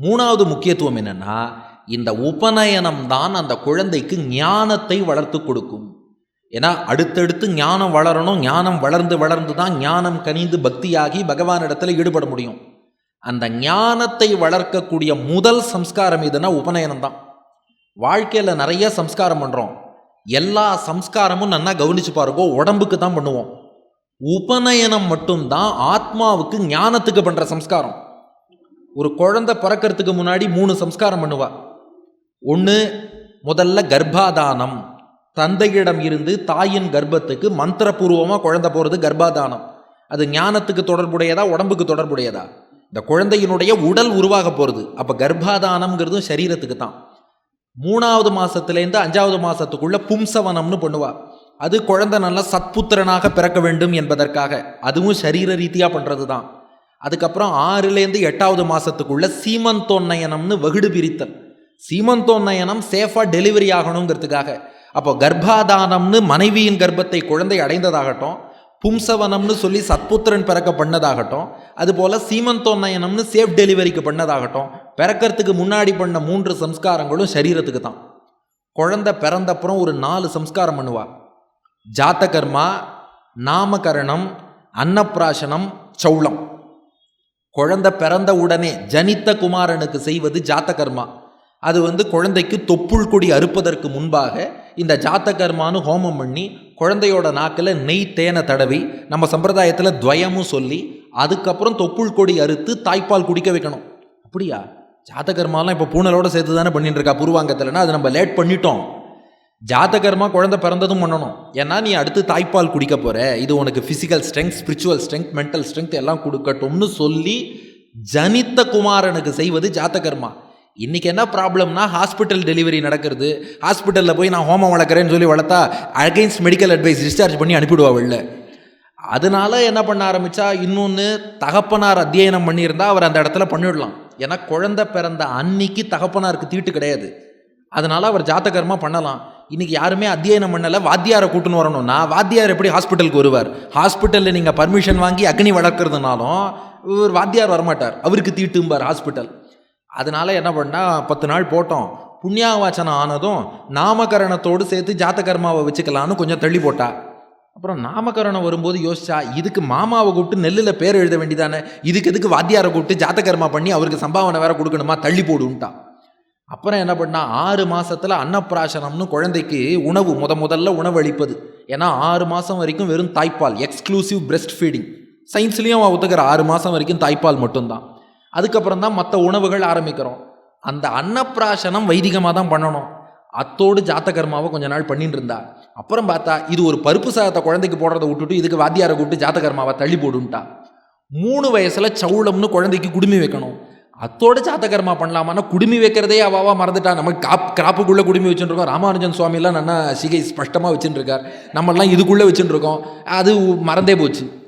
மூணாவது முக்கியத்துவம் என்னன்னா இந்த உபநயனம் தான் அந்த குழந்தைக்கு ஞானத்தை வளர்த்து கொடுக்கும். ஏன்னா அடுத்தடுத்து ஞானம் வளரணும் ஞானம் வளர்ந்து வளர்ந்து தான் ஞானம் கனிந்து பக்தியாகி பகவானிடத்தில் ஈடுபட முடியும். அந்த ஞானத்தை வளர்க்கக்கூடிய முதல் சம்ஸ்காரம் எதுனா உபநயனம் தான் வாழ்க்கையில் நிறைய சம்ஸ்காரம் பண்ணுறோம் எல்லா சம்ஸ்காரமும் நல்லா கவனிச்சு பாருங்கோ உடம்புக்கு தான் பண்ணுவோம். உபநயனம் மட்டும்தான் ஆத்மாவுக்கு ஞானத்துக்கு பண்ணுற சம்ஸ்காரம். ஒரு குழந்தை பிறக்கிறதுக்கு முன்னாடி மூணு சம்ஸ்காரம் பண்ணுவா. ஒன்று முதல்ல கர்ப்பாதானம். தந்தையிடம் இருந்து தாயின் கர்ப்பத்துக்கு மந்திரபூர்வமாக குழந்தை போகிறது கர்ப்பாதானம். அது ஞானத்துக்கு தொடர்புடையதா உடம்புக்கு தொடர்புடையதா? இந்த குழந்தையினுடைய உடல் உருவாக போகிறது அப்போ கர்ப்பாதானம்ங்கிறதும் சரீரத்துக்கு தான். மூணாவது மாதத்துலேருந்து அஞ்சாவது மாதத்துக்குள்ளே பும்சவனம்னு பண்ணுவாள் அது குழந்தை நல்லா சத்புத்திரனாக பிறக்க வேண்டும் என்பதற்காக. அதுவும் சரீர ரீதியாக பண்ணுறது தான் அதுக்கப்புறம் ஆறுலேருந்து எட்டாவது மாதத்துக்குள்ள சீமந்தோன்னயனம்னு வகுடு பிரித்தல். சீமந்தோன்னயனம் சேஃபாக டெலிவரி ஆகணுங்கிறதுக்காக. அப்போ கர்ப்பாதானம்னு மனைவியின் கர்ப்பத்தை குழந்தை அடைந்ததாகட்டும் பும்சவனம்னு சொல்லி சத்புத்திரன் பிறக்க பண்ணதாகட்டும் அதுபோல் சீமந்தோன்னயனம்னு சேஃப் டெலிவரிக்கு பண்ணதாகட்டும் பிறக்கிறதுக்கு முன்னாடி பண்ண மூன்று சம்ஸ்காரங்களும் சரீரத்துக்கு தான். குழந்தை பிறந்தப்புறம் ஒரு நாலு சம்ஸ்காரம் பண்ணுவார் ஜாத்தகர்மா நாமகரணம் அன்னப்பிராசனம் சௌளம். குழந்தை பிறந்த உடனே ஜனித்த குமாரனுக்கு செய்வது ஜாத்தகர்மா. அது வந்து குழந்தைக்கு தொப்புள் கொடி அறுப்பதற்கு முன்பாக இந்த ஜாத்தகர்மானு ஹோமம் பண்ணி குழந்தையோட நாக்கில் நெய் தேனை தடவி நம்ம சம்பிரதாயத்தில் துவயமும் சொல்லி அதுக்கப்புறம் தொப்புள் கொடி அறுத்து தாய்ப்பால் குடிக்க வைக்கணும். அப்படியா? ஜாத்தகர்மாலாம் இப்போ பூனலோட சேர்த்து தானே பண்ணிட்டு இருக்கா பூர்வாங்கத்தில்னா அது நம்ம லேட் பண்ணிட்டோம். ஜாதகர்மா குழந்தை பிறந்ததும் பண்ணணும். ஏன்னா நீ அடுத்து தாய்ப்பால் குடிக்க போற. இது உனக்கு physical strength spiritual strength mental strength எல்லாம் கொடுக்கட்டும்னு சொல்லி ஜனித்த குமாரனுக்கு செய்வது ஜாதகர்மா. இன்னைக்கு என்ன ப்ராப்ளம்னா ஹாஸ்பிட்டல் டெலிவரி நடக்கிறது. ஹாஸ்பிட்டலில் போய் நான் ஹோமம் வளர்க்குறேன்னு சொல்லி வளர்த்தா அகைன்ஸ்ட் மெடிக்கல் அட்வைஸ் டிஸ்சார்ஜ் பண்ணி அனுப்பிடுவா வெளில. அதனால என்ன பண்ண ஆரம்பித்தா இன்னொன்று தகப்பனார் அத்தியனம் பண்ணியிருந்தா அவர் அந்த இடத்துல பண்ணிவிடலாம் ஏன்னா குழந்தை பிறந்த அன்னைக்கு தகப்பனாருக்கு தீட்டு கிடையாது. அதனால் அவர் ஜாத்தகர்மா பண்ணலாம். இன்னைக்கு யாருமே அத்தியனம் பண்ணலை வாத்தியாரை கூட்டுன்னு வரணும்னா வாத்தியார் எப்படி ஹாஸ்பிட்டலுக்கு வருவார்? ஹாஸ்பிட்டலில் நீங்கள் பர்மிஷன் வாங்கி அக்னி வளர்க்குறதுனாலும் இவர் வாத்தியார் வரமாட்டார். அவருக்கு தீட்டும்பார் ஹாஸ்பிட்டல். அதனால் என்ன பண்ணால் பத்து நாள் போட்டோம். புண்ணியாவாச்சனம் ஆனதும் நாமகரணத்தோடு சேர்த்து ஜாத்தகர்மாவை வச்சுக்கலான்னு கொஞ்சம் தள்ளி போட்டா. அப்புறம் நாமகரணம் வரும்போது யோசிச்சா இதுக்கு மாமாவை கூப்பிட்டு நெல்லில் பேர் எழுத வேண்டியதானே? இதுக்கு எதுக்கு வாத்தியாரை கூப்பிட்டு ஜாத்தகர்மா பண்ணி அவருக்கு சம்பாவனை வேற கொடுக்கணுமா? தள்ளி போடுன்ட்டா. அப்புறம் என்ன பண்ணால் ஆறு மாதத்தில் அன்னப்பிராசனம்னு குழந்தைக்கு உணவு முத முதல்ல உணவு அளிப்பது ஏன்னா ஆறு மாதம் வரைக்கும் வெறும் தாய்ப்பால் எக்ஸ்க்ளூசிவ் பிரெஸ்ட் ஃபீடிங் சயின்ஸ்லேயும் ஒத்துக்கிற ஆறு மாதம் வரைக்கும் தாய்ப்பால் மட்டும்தான். அதுக்கப்புறம் தான் மற்ற உணவுகள் ஆரம்பிக்கிறோம். அந்த அன்னப்பிராசனம் வைதிகமாக தான் பண்ணணும். அத்தோடு ஜாத்தகர்மாவை கொஞ்ச நாள் பண்ணிட்டு இருந்தா. அப்புறம் பார்த்தா இது ஒரு பருப்பு சாதத்தை குழந்தைக்கு போடுறதை விட்டுட்டு இதுக்கு வாத்தியாரை கூப்பிட்டு ஜாத்தகர்மாவை தள்ளி போடுன்ட்டா. மூணு வயசில் சவுளம்னு குழந்தைக்கு குடுமி வைக்கணும். அத்தோட ஜாத்தகர்மா பண்ணலாமான்னா குடுமி வைக்கிறதே அவாவா மறந்துட்டா. நம்ம காப் கிராப்புக்குள்ளே குடுமி வச்சுருக்கோம். ராமானுஜன் சுவாமிலாம் நல்லா சிகை ஸ்பஷ்டமாக வச்சுட்டு நம்மளாம் இதுக்குள்ளே வச்சுட்டு அது மறந்தே போச்சு.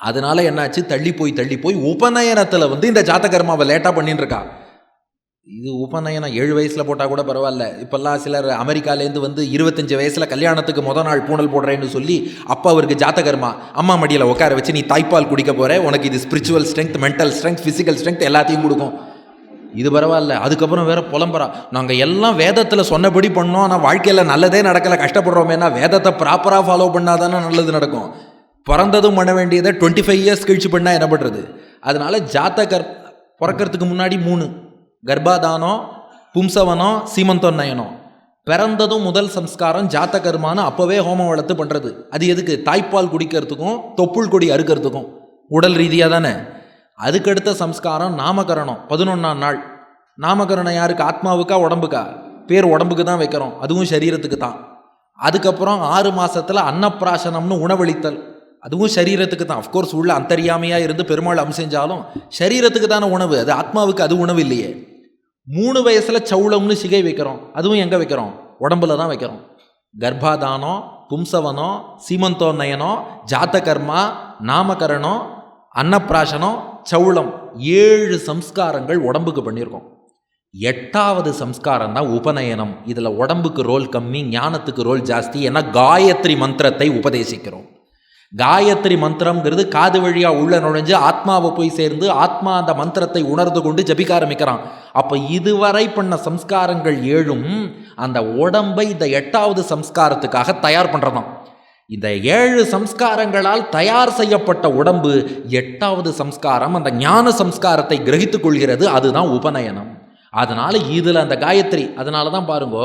அதனால என்னாச்சு? தள்ளி போய் தள்ளி போய் உபநயனத்தில் வந்து இந்த ஜாதகர்மாவை லேட்டாக பண்ணிட்டு இருக்கா. இது உபநயனம் ஏழு வயசில் போட்டால் கூட பரவாயில்ல. இப்போல்லாம் சிலர் அமெரிக்காலேருந்து வந்து இருபத்தஞ்சி வயசில் கல்யாணத்துக்கு முத நாள் பூனல் போடுறேன்னு சொல்லி அப்பா அவருக்கு ஜாத்தகர்மா அம்மா மடியில் உட்கார வச்சு நீ தாய்ப்பால் குடிக்க போகிற உனக்கு இது spiritual strength mental strength physical strength எல்லாத்தையும் கொடுக்கும். இது பரவாயில்ல. அதுக்கப்புறம் வேற புலம்புறா. நாங்கள் எல்லாம் வேதத்தில் சொன்னபடி பண்ணோம் ஆனால் வாழ்க்கையில் நல்லதே நடக்கலை. கஷ்டப்படுறோமேனா வேதத்தை ப்ராப்பராக ஃபாலோ பண்ணாதானே நல்லது நடக்கும். பிறந்ததும் பண்ண வேண்டியதை டுவெண்ட்டி ஃபைவ் இயர்ஸ் கழிச்சு பண்ணால் என்ன பண்ணுறது அதனால் ஜாத்தகர் பிறக்கிறதுக்கு முன்னாடி மூணு. கர்ப்பாதானம் பும்சவனம் சீமந்தொன்னயனம் பிறந்ததும் முதல் சம்ஸ்காரம் ஜாத்தகர்மான்னு அப்போவே ஹோமம் வளர்த்து பண்ணுறது அது எதுக்கு? தாய்ப்பால் குடிக்கிறதுக்கும் தொப்புள் கொடி அறுக்கிறதுக்கும். உடல் ரீதியாக தானே? அதுக்கடுத்த சம்ஸ்காரம் நாமகரணம் பதினொன்றாம் நாள். நாமகரணம் யாருக்கு? ஆத்மாவுக்கா உடம்புக்கா? பேர் உடம்புக்கு தான் வைக்கிறோம். அதுவும் சரீரத்துக்கு தான். அதுக்கப்புறம் ஆறு மாதத்தில் அன்னப்பிராசனம்னு உணவளித்தல். அதுவும் சரீரத்துக்கு தான். அஃப்கோர்ஸ் உள்ள அந்தரியாமையாக இருந்து பெருமாள் அம்செஞ்சாலும் சரீரத்துக்கு தானே உணவு. அது ஆத்மாவுக்கு அது உணவு இல்லையே. மூணு வயசில் சவுளம்னு சிகை வைக்கிறோம். அதுவும் எங்கே வைக்கிறோம்? உடம்புல தான் வைக்கிறோம். கர்ப்பாதானம் பும்சவனம் சீமந்தோன்னயனம் ஜாத்தகர்மா நாமகரணம் அன்னப்பிராசனம் சவுளம் ஏழு சம்ஸ்காரங்கள் உடம்புக்கு பண்ணியிருக்கோம். எட்டாவது சம்ஸ்காரம் தான் உபநயனம். இதில் உடம்புக்கு ரோல் கம்மி ஞானத்துக்கு ரோல் ஜாஸ்தி ஏன்னா காயத்ரி மந்திரத்தை உபதேசிக்கிறோம். காயத்ரி மந்திரம்ங்கிறது காது வழியாக உள்ள நுழைஞ்சு ஆத்மாவை போய் சேர்ந்து ஆத்மா அந்த மந்திரத்தை உணர்ந்து கொண்டு ஜபிக்க ஆரம்பிக்கிறான். அப்போ இதுவரை பண்ண சம்ஸ்காரங்கள் ஏழும் அந்த உடம்பை இந்த எட்டாவது சம்ஸ்காரத்துக்காக தயார் பண்ணுறதாம் இந்த ஏழு சம்ஸ்காரங்களால் தயார் செய்யப்பட்ட உடம்பு எட்டாவது சம்ஸ்காரம் அந்த ஞான சம்ஸ்காரத்தை கிரகித்துக் கொள்கிறது. அதுதான் உபநயனம். அதனால் இதில் அந்த காயத்ரி அதனால தான் பாருங்க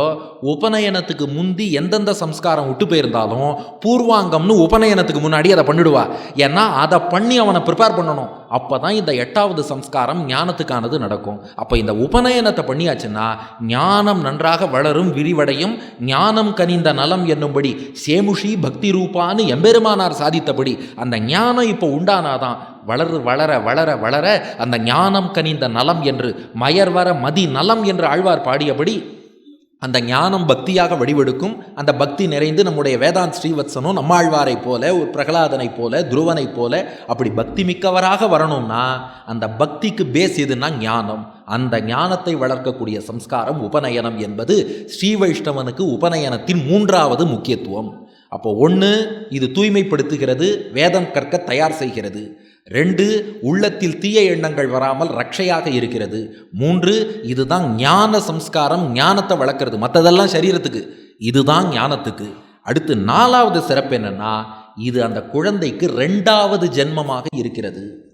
உபநயனத்துக்கு முந்தி எந்தெந்த சம்ஸ்காரம் விட்டு போயிருந்தாலும் பூர்வாங்கம்னு உபநயனத்துக்கு முன்னாடி அதை பண்ணிடுவா. ஏன்னா அதை பண்ணி அவனை ப்ரிப்பேர் பண்ணணும். அப்போ தான் இந்த எட்டாவது சம்ஸ்காரம் ஞானத்துக்கானது நடக்கும். அப்போ இந்த உபநயனத்தை பண்ணியாச்சுன்னா ஞானம் நன்றாக வளரும் விரிவடையும் ஞானம் கனிந்த நலம் என்னும்படி சேமுஷி பக்தி ரூபான்னு எம்பெருமானார் சாதித்தபடி அந்த ஞானம் இப்போ உண்டானாதான் வளரு வளர வளர வளர அந்த ஞானம் கனிந்த நலம் என்று மயர்வர மதி நலம் என்று ஆழ்வார் பாடியபடி அந்த ஞானம் பக்தியாக வடிவெடுக்கும். அந்த பக்தி நிறைந்து நம்முடைய வேதாந்த் ஸ்ரீவத்சனும் நம்மாழ்வாரை போல ஒரு பிரகலாதனை போல துருவனை போல அப்படி பக்தி மிக்கவராக வரணும்னா அந்த பக்திக்கு பேஸ் எதுன்னா ஞானம். அந்த ஞானத்தை வளர்க்கக்கூடிய சம்ஸ்காரம் உபநயனம் என்பது ஸ்ரீ வைஷ்ணவனுக்கு உபநயனத்தின் மூன்றாவது முக்கியத்துவம். அப்போ ஒன்று இது தூய்மைப்படுத்துகிறது வேதம் கற்க தயார் செய்கிறது. ரெண்டு உள்ளத்தில் தீய எண்ணங்கள் வராமல் ரட்சையாக இருக்கிறது. மூன்று இதுதான் ஞான சம்ஸ்காரம் ஞானத்தை வளர்க்கறது. மற்றதெல்லாம் சரீரத்துக்கு. இதுதான் ஞானத்துக்கு. அடுத்து நாலாவது சிறப்பு என்னன்னா இது அந்த குழந்தைக்கு ரெண்டாவது ஜென்மமாக இருக்கிறது.